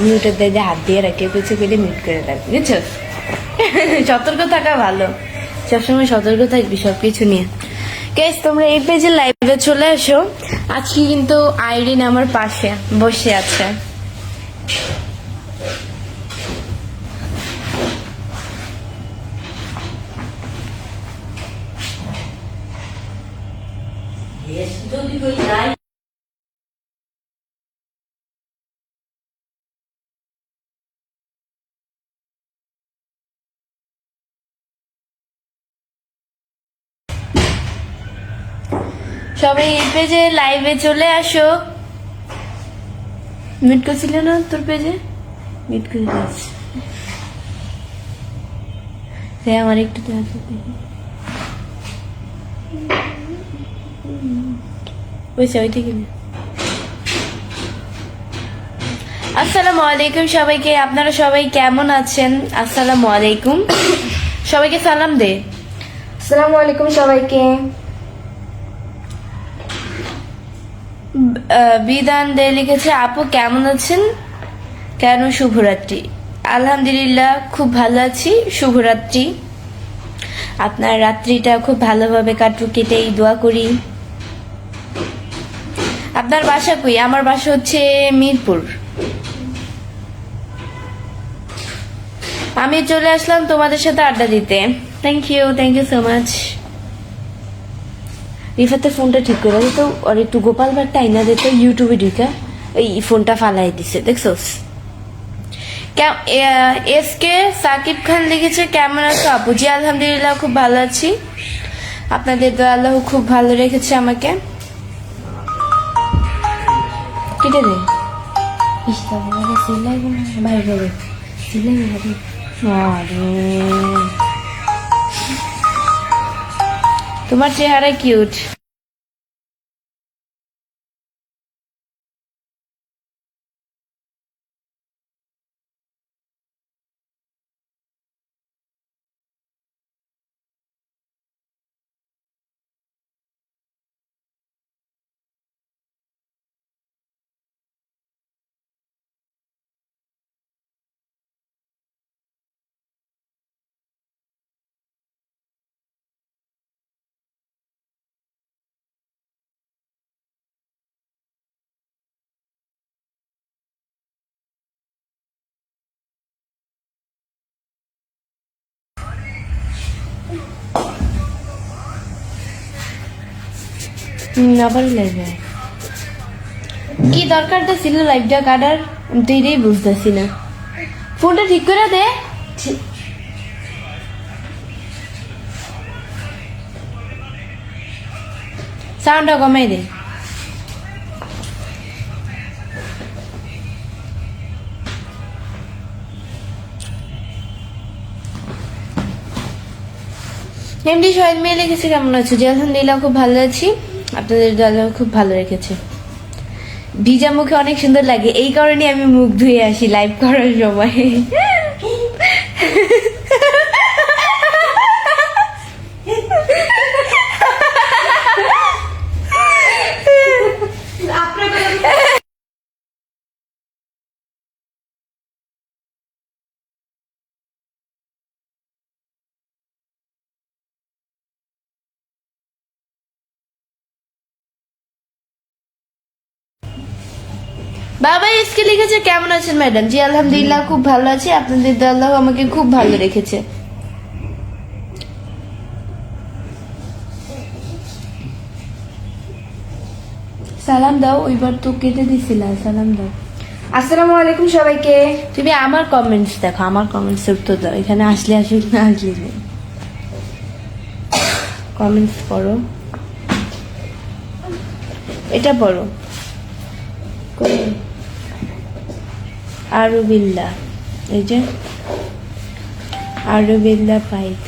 মিউটের দিয়ে হাত দিয়ে রাখে কিছু করে মিউট করে রাখবে, বুঝছ? সতর্ক থাকা ভালো। সবসময় সতর্ক থাকবি সব কিছু নিয়ে। কেস তোমরা এই পেজে লাইভে চলে আসো আজকে কিন্তু আইরিন আমার পাশে বসে আছে। সবাই এই পেজে লাইভে চলে আসো। মিট করছিল না তোর পেজে? মিট করে দিয়েছি। হ্যাঁ আমার একটু দেখা। ওই থেকে নে। আসসালামু আলাইকুম সবাইকে। আপনারা সবাই কেমন আছেন? আসসালামু আলাইকুম। সবাইকে সালাম দে। আসসালামু আলাইকুম সবাইকে। বিধান দে লিখেছে, আপু কেমন আছেন? কেন শুভরাত্রি? আলহামদুলিল্লাহ, খুব ভালো আছি, শুভরাত্রি। আপনার রাত্রিটা খুব ভালোভাবে কাটুক কেটেই দোয়া করি। আপনার বাসা কই? আমার বাসা হচ্ছে মিরপুর। আমি চলে আসলাম তোমাদের সাথে আড্ডা দিতে। Thank you thank you so much রিফাতের ফোনটা ঠিক করে দিত আর একটু গোপাল ভাটটা আইনা দিত ইউটিউবে ঢুকে এই ফোনটা ফালাই দিছে, দেখছোস? এস কে সাকিব খান লিখেছে কেমন আছো আপু? জি, আলহামদুলিল্লাহ, খুব ভালো আছি। আপনাদের তো আল্লাহ খুব ভালো রেখেছে আমাকে। কেটে দে। সিলাই সিলাই আরে। তোমার চেহারা কিউট আবার লাইভে কি দরকারটা ছিল লাইভটা কাটার? আমি তো বুঝতেছি না। ফোনটা ঠিক করে দে। সাউন্ডটা কমাই দে। এমডি সোহেল মেয়ে লিখেছে, কেমন আছো? জি, আলহামদুলিল্লাহ, খুব ভালো আছি। আপনাদের দাদা খুব ভালো রেখেছে। ভিজা মুখে অনেক সুন্দর লাগে, এই কারণে আমি মুখ ধুয়ে আসি লাইভ করার সময়। বাবা ইসকে লিখেছে কেমন আছেন ম্যাডাম? জি আলহামদুলিল্লাহ খুব ভালো আছি। আপনাদের আল্লাহ আমাকে খুব ভালো রেখেছে। সালাম দাও ওইবার তো কেটে দিছিলা সালাম দাও। আসসালামু আলাইকুম সবাইকে। তুমি আমার কমেন্টস দেখো আমার কমেন্টস উত্তর দাও। এখানে আসলে আসুক না আসলে নেই। কমেন্টস পড়ো। এটা পড়ো। আরবিল্লা এই যে আরবিল্লা পাইক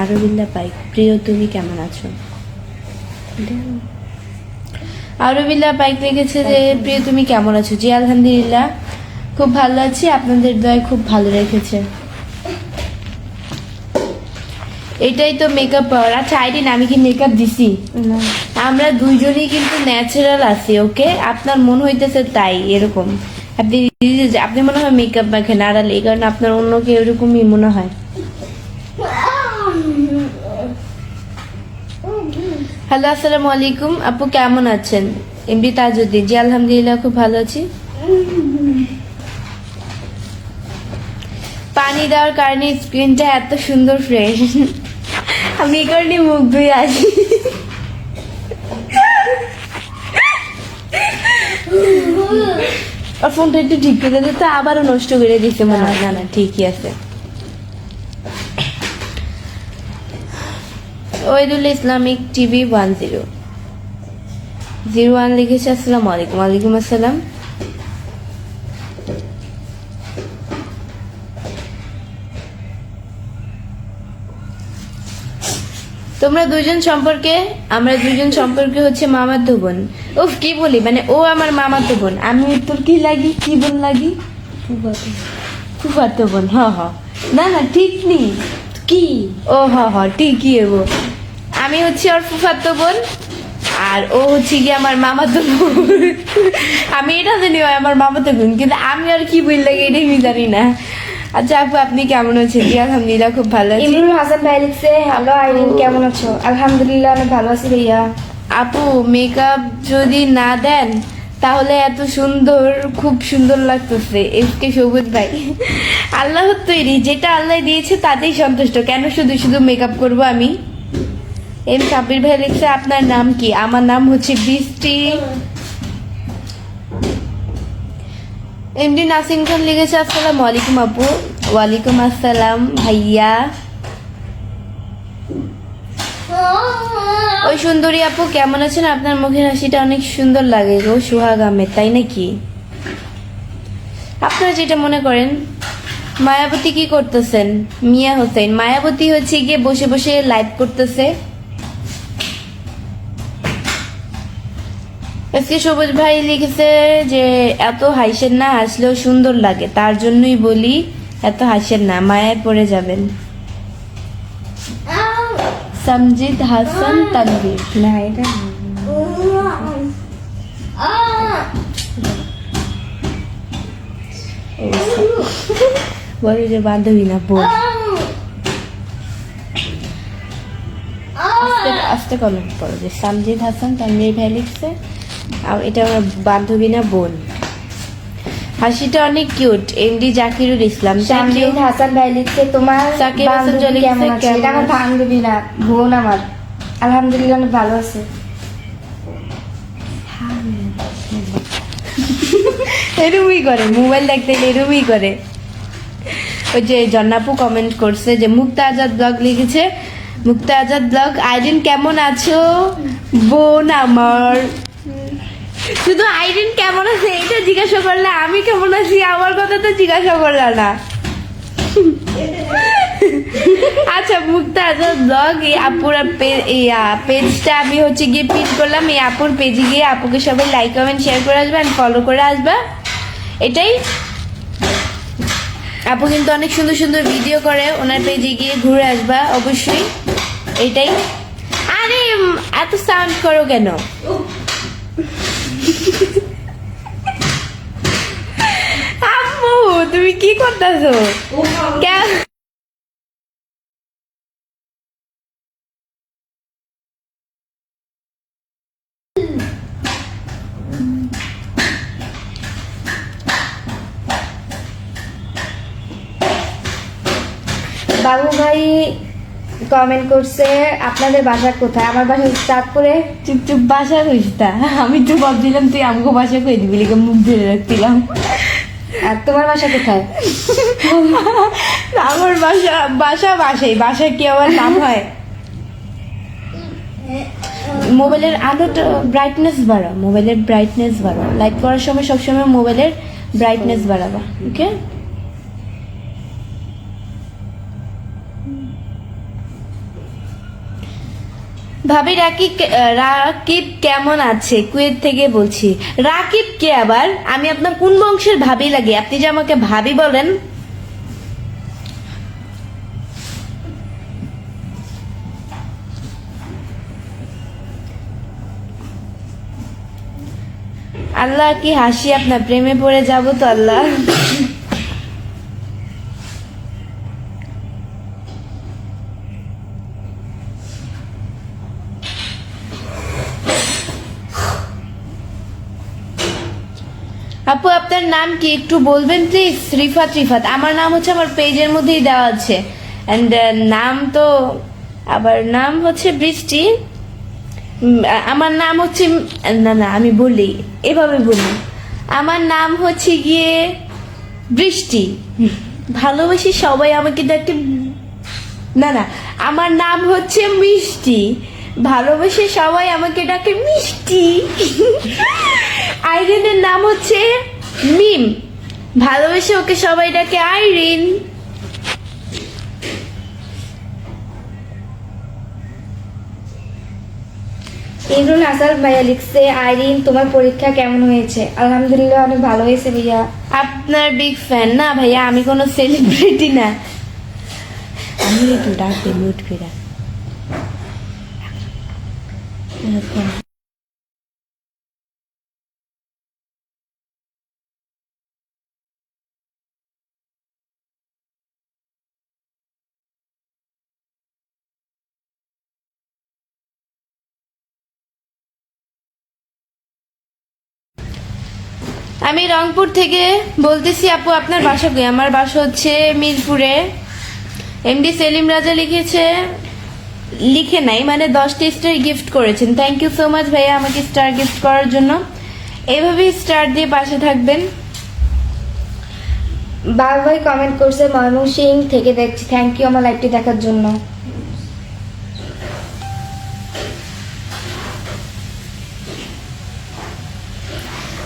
আরবিল্লা পাইক প্রিয় তুমি কেমন আছো? আরবিল্লা পাইক লিখেছে যে প্রিয় তুমি কেমন আছো? জি আলহামদুলিল্লাহ খুব ভালো আছি আপনাদের দয় খুব ভালো রেখেছে। এটাই তো মেকআপ পাওয়ার আচ্ছা আইডিন আমি কি মেকআপ দিছি? আমরা দুইজনই কিন্তু ন্যাচারাল আছি ওকে আপনার মন হইতেছে তাই এরকম। আপনি আপনি মনে হয় মেকআপ মাখেন আড়ালে, এই কারণে আপনার অন্য কেউ এরকমই মনে হয়? হ্যালো আসসালামু আলাইকুম। আপু কেমন আছেন? এমবি তাজউদ্দিন। জি, আলহামদুলিল্লাহ, খুব ভালো আছি। পানি দেওয়ার কারণে স্ক্রিনটা এত সুন্দর ফ্রেশ আমি এই কারণে মুখ ধুয়ে আসি আর ফোনটা একটু ঠিক করে দিতে আবারও নষ্ট করে দিতে মনে হয়। না না, ঠিকই আছে। ওয়েদুল Islamic TV one zero. Zero one লিখেছে, আসসালামু আলাইকুম। ওয়ালাইকুম আসসালাম। তোমরা দুজন সম্পর্কে, আমরা দুজন সম্পর্কে হচ্ছে মামাতো বোন। উফ, কি বলি? মানে ও আমার মামাতো বোন। আমি তোর কি লাগি? কি বোন লাগি? ফুফাতো বোন। হ হ। না না, ঠিক নেই কি? ও, হ হ, ঠিকই এগো আমি হচ্ছে ওর ফুফাতো বোন, আর ও হচ্ছে কি আমার মামাতো বোন। আমি এটা জানি আমার মামাতো বোন, কিন্তু আমি আর কি বই লাগে এটাই আমি জানি না। আচ্ছা আপু আপনি কেমন আছেন? জি আলহামদুলিল্লাহ খুব ভালো আছি। ইমরুল হাসান ভাই লিখছে হ্যালো আইরিন কেমন আছো? আলহামদুলিল্লাহ আমি ভালো আছি ভাইয়া। আপু মেকআপ যদি না দেন তাহলে এত সুন্দর খুব সুন্দর লাগতেছে। এসকে সবুজ ভাই। আল্লাহর তৈরি যেটা আল্লাহ দিয়েছে তাতেই সন্তুষ্ট। কেন শুধু শুধু মেকআপ করব আমি? এম সাবির ভাই লিখছে আপনার নাম কি? আমার নাম হচ্ছে বৃষ্টি। এমডি নাসিম খান লিখেছে আসসালামু আলাইকুম আপু। ওয়ালাইকুম আসসালাম, ভাইয়া। ওই সুন্দরী আপু, কেমন আছেন? আপনার মুখের হাসিটা অনেক সুন্দর লাগে গো, সুহাগ আহমেদ, তাই নাকি? আপনারা যেটা মনে করেন, মায়াবতী কি করতেছেন? মিয়া হোসেন, মায়াবতী হচ্ছে গিয়ে বসে বসে লাইভ করতেছে। আজকে সবুজ ভাই লিখেছে যে এত হাসেন না হাসলেও সুন্দর লাগে। তার জন্যই বলি এত হাসেন না মায়ায় পড়ে যাবেন। সামজিদ হাসান তানভীর। না এটা বলে যে বান্ধবী না বোন আস্তে আস্তে কমেন্ট করো যে সামজিদ হাসান তানভীর ভাই লিখছে এটা আমার বান্ধবী না বোন। হাসিটা অনেক কিউট এমডি জাকিরুল ইসলাম। হাসান ভাই লিখছে তোমার সাকিব হাসান কেমন আছে? এটা আমার বান্ধবী না বোন আমার। আলহামদুলিল্লাহ অনেক ভালো আছে। এরমই করে মোবাইল দেখতে এরমই করে। ওই যে জন্নাপু কমেন্ট করছে যে মুক্তা আজাদ ব্লগ লিখেছে মুক্তা আজাদ ব্লগ আইরিন কেমন আছো? বোন আমার। শুধু আইরিন কেমন আছে? এটা জিজ্ঞাসা করলে আমি কেমন আছি? আমার কথা তো জিজ্ঞাসা করলে না। আচ্ছা মুক্তা আজাদ ব্লগ এই আপুর পেজটা আমি হচ্ছে গিয়ে পিন করলাম। এই আপুর পেজে গিয়ে আপুকে সবাই লাইক কমেন্ট শেয়ার করে আসবে আর ফলো করে আসবে। এটাই? আপু কিন্তু অনেক সুন্দর সুন্দর ভিডিও করে। ওনার পেজে গিয়ে ঘুরে আসবা, অবশ্যই। এটাই? আরে এত সাউন্ড করো কেন? আম্মু তুমি কি করতেছো? কেন কমেন্ট করছে আপনাদের বাসা কোথায়? আমার বাসা চাঁদপুরে। চুপ চুপ বাসা কইস? তা আমি তো ভাবছিলাম তুই আমাকে বাসা কই দিবি লিখে মুখ ধরে রাখছিলাম। আর তোমার বাসা কোথায়? আমার বাসা বাসা বাসাই বাসা কি আমার নাম হয়? মোবাইলের আলোটা ব্রাইটনেস বাড়া মোবাইলের ব্রাইটনেস বাড়া লাইট করার সময় সবসময় মোবাইলের ব্রাইটনেস বাড়াবা ওকে ভাবি, রাকিব রাকিব কেমন আছে? কুয়েত থেকে বলছি। রাকিব কে আবার? আমি আপনার কোন বংশের ভাবি লাগে? আপনি যে আমাকে ভাবি বলেন। আল্লাহ, কি হাসি আপনার। প্রেমে পড়ে যাব তো আল্লাহ আপু আপনার নাম কি একটু বলবেন প্লিজ রিফাত রিফাত। আমার নাম হচ্ছে, আমার পেজের মধ্যেই দেওয়া আছে। অ্যান্ড নাম তো, আবার নাম হচ্ছে বৃষ্টি। আমার নাম হচ্ছে, না না, আমি বলি, এভাবে বলি। আমার নাম হচ্ছে গিয়ে বৃষ্টি। ভালোবাসি সবাই আমাকে ডাকতে না না, আমার নাম হচ্ছে মিষ্টি। ভালোবেসে সবাই আমাকে ডাকে মিষ্টি। আইরিনের নাম হচ্ছে মিম ভালোবেসে ওকে সবাই ডাকে আইরিন। ইমরুল হাসান ভাইয়া লিখছে আইরিন তোমার পরীক্ষা কেমন হয়েছে? আলহামদুলিল্লাহ অনেক ভালো হয়েছে ভাইয়া। আপনার বিগ ফ্যান না ভাইয়া? আমি কোনো সেলিব্রিটি না। আমি একটু ডাকতে মিউট করে। আমি রংপুর থেকে বলতেছি, আপু, আপনার বাসা কই আমার বাসা হচ্ছে মিরপুরে। এমডি সেলিম রাজা লিখেছে, লিখে নাই মানে দশটি স্টার গিফট করেছেন। থ্যাংক ইউ সো মাচ ভাইয়া আমাকে স্টার গিফট করার জন্য। এইভাবেই স্টার দিয়ে পাশে থাকবেন। বাবা ভাই কমেন্ট করছে ময়মনসিং থেকে দেখছি। থ্যাংক ইউ আমার লাইভটি দেখার জন্য।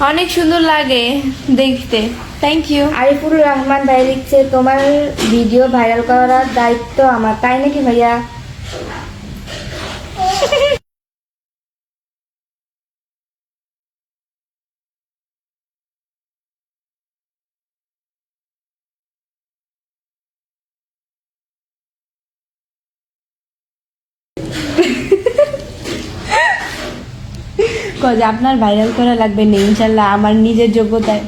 অনেক সুন্দর লাগে দেখতে। থ্যাংক ইউ আরিফুর রহমান ভাই লিখছে, তোমার ভিডিও ভাইরাল করার দায়িত্ব আমার, তাই নাকি ভাইয়া? কজ আপনার ভাইরাল করা লাগবে না, ইনশাল্লাহ আমার নিজের যোগ্যতায়।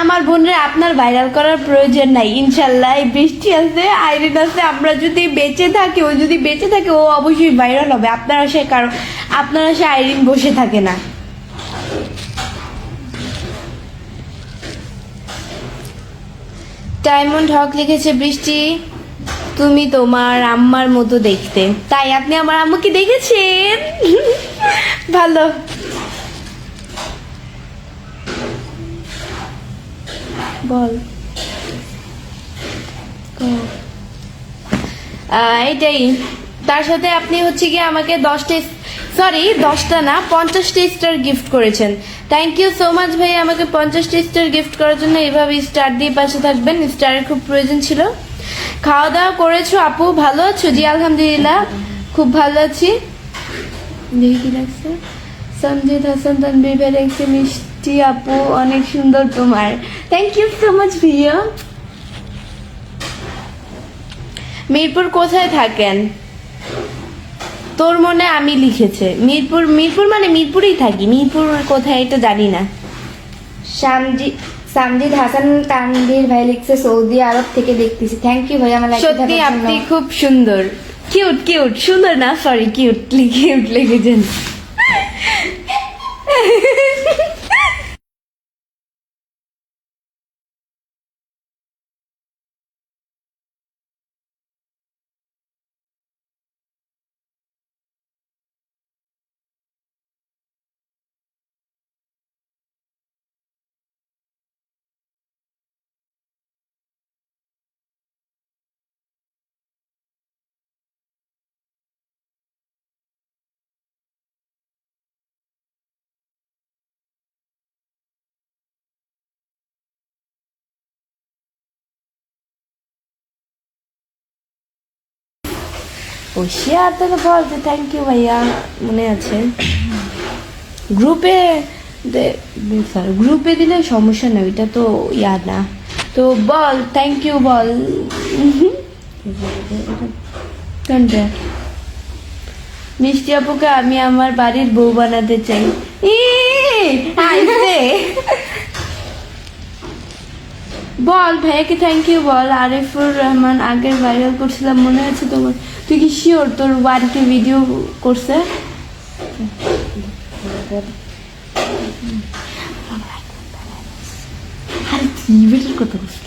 আমার বোনের আপনার ভাইরাল করার প্রয়োজন নাই, ইনশাল্লাহ, এই বৃষ্টি আছে, আইরিন আছে, আমরা যদি বেঁচে থাকি, ও যদি বেঁচে থাকে, ও অবশ্যই ভাইরাল হবে, আপনার আশায় কারণ আপনার আশায় আইরিন বসে থাকে না। ডায়মন্ড হক লিখেছে, বৃষ্টি, তুমি তোমার আম্মার মতো দেখতে। তাই আপনি আমার আম্মুকে দেখেছেন? ভালো। বল। এটাই তার সাথে আপনি হচ্ছে গিয়ে আমাকে দশটা সরি দশটা না, পঞ্চাশটা স্টার গিফট করেছেন। থ্যাংক ইউ সো মাচ ভাই আমাকে পঞ্চাশটা স্টার গিফট করার জন্য। এইভাবে স্টার দিয়ে পাশে থাকবেন। স্টারের খুব প্রয়োজন ছিল। খাওয়া দাওয়া করেছ আপু? ভালো আছো? জি, আলহামদুলিল্লাহ। খুব ভালো আছি। দেখি কি লাগছে সঞ্জিত হাসান তানবীর ভাই মিষ্টি আপু অনেক সুন্দর তোমার থ্যাংক ইউ সো মাচ ভাইয়া মিরপুর কোথায় থাকেন? তোর মনে আমি লিখেছে। মিরপুর মিরপুর মানে মিরপুরেই থাকি। মিরপুর কোথায় এটা জানি না। সামজি সামজিদ হাসান তানভীর ভাই লিখছে সৌদি আরব থেকে দেখতেছি। থ্যাংক ইউ ভাই আমার সত্যি আপনি খুব সুন্দর। কিউট কিউট সুন্দর না? সরি কিউট কিউট লিখেছেন ও থ্যাংক ইউ ভাইয়া, মনে আছে। গ্রুপে গ্রুপে দিলে সমস্যা তো ইয়া না। তো বল থ্যাংক ইউ বল। মিষ্টি আপুকে আমি আমার বাড়ির বউ বানাতে চাই। বল, ভাইয়াকে থ্যাংক ইউ বল। আরিফুর রহমান আগের ভাইরাল করছিলাম, মনে আছে তোমার? তুই কি শিওর তোর বাড়িতে ভিডিও করছে? আরে কি বেটার কথা বলছি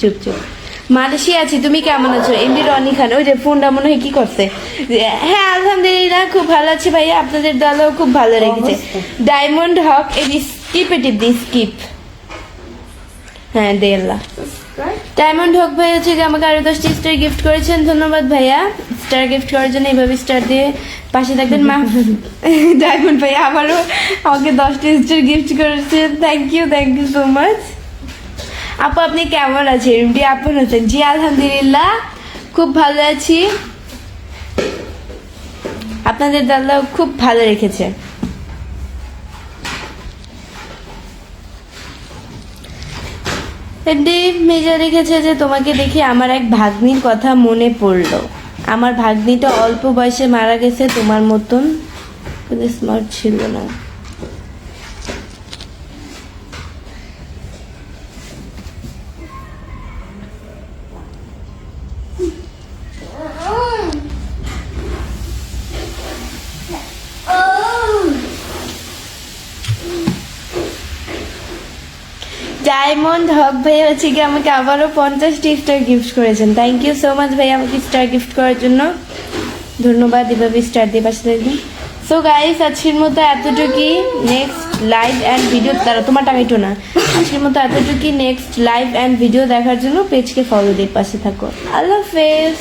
চুপ চুপ। মালয়েশিয়া আছি তুমি কেমন আছো? এমডি রনি খান ওই যে ফোনটা মনে হয় কি করছে? হ্যাঁ আলহামদুলিল্লাহ খুব ভালো আছি ভাইয়া আপনাদের দলও খুব ভালো রেখেছে। ডায়মন্ড হক এই স্কিপ এটি দি স্কিপ হ্যাঁ দেল্লা ডায়মন্ড হক ভাই হচ্ছে আমাকে আরও দশটি স্টার গিফট করেছেন। ধন্যবাদ ভাইয়া। স্টার গিফট করার জন্য এইভাবে স্টার দিয়ে পাশে থাকবেন। মা ডায়মন্ড ভাইয়া আবারও আমাকে দশটি স্টার গিফট করেছেন। Thank you thank you so much আপু, আপনি কেমন আছেন? এমডি আপন আছেন জি, আলহামদুলিল্লাহ। খুব ভালো আছি। আপনাদের দাদা খুব ভালো রেখেছে। এমডি মেজা রেখেছে যে তোমাকে দেখে আমার এক ভাগ্নির কথা মনে পড়ল। আমার ভাগ্নিটা অল্প বয়সে মারা গেছে তোমার মতন। স্মার্ট ছিল না। ডায়মন্ড হক ভাই হচ্ছে কি আমাকে আবারও পঞ্চাশটি স্টার গিফট করেছেন। থ্যাংক ইউ সো মাচ ভাই আমাকে স্টার গিফট করার জন্য। ধন্যবাদ এভাবে স্টার দিয়ে পাশে থাকবেন সো গাইস আজকের মতো এতটুকুই। নেক্সট লাইভ অ্যান্ড ভিডিও তারা তোমার টাকাইটো না। আজকের মতো এতটুকুই। নেক্সট লাইভ অ্যান্ড ভিডিও দেখার জন্য পেজকে ফলো দিয়ে পাশে থাকো। আল্লাহ হাফেজ।